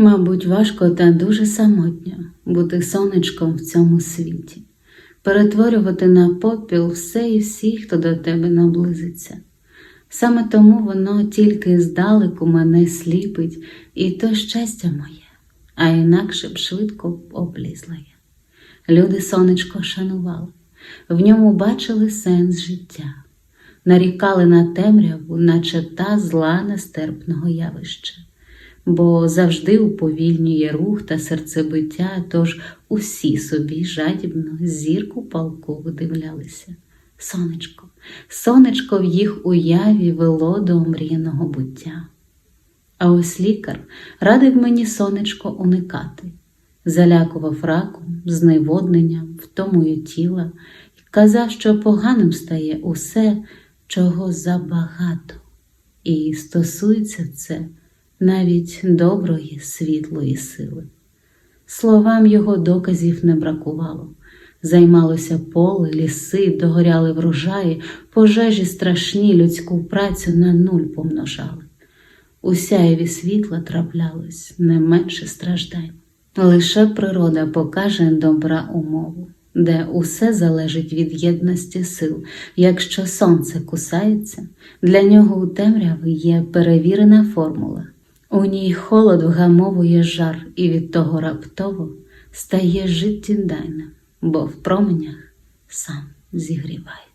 Мабуть, важко та дуже самотньо бути сонечком в цьому світі, перетворювати на попіл все і всіх, хто до тебе наблизиться. Саме тому воно тільки здалеку мене сліпить, і то щастя моє, а інакше б швидко облізла я. Люди сонечко шанували, в ньому бачили сенс життя, нарікали на темряву, наче та зла нестерпного явища бо завжди уповільнює рух та серцебиття, тож усі собі жадібно зірку палку видивлялися. Сонечко, сонечко в їх уяві вело до омріяного буття. А ось лікар радив мені сонечко уникати, залякував раком, зневодненням, втомою тіла і казав, що поганим стає усе, чого забагато, і стосується це навіть доброї, світлої сили. Словам його доказів не бракувало. Займалося поле, ліси, догоряли врожаї, пожежі страшні людську працю на нуль помножали. У сяєві світла траплялось не менше страждань. Лише природа покаже добра умову, де усе залежить від єдності сил. Якщо сонце кусається, для нього у темряві є перевірена формула. У ній холод вгамовує жар, і від того раптово стає життєдайним, бо в променях сам зігріває.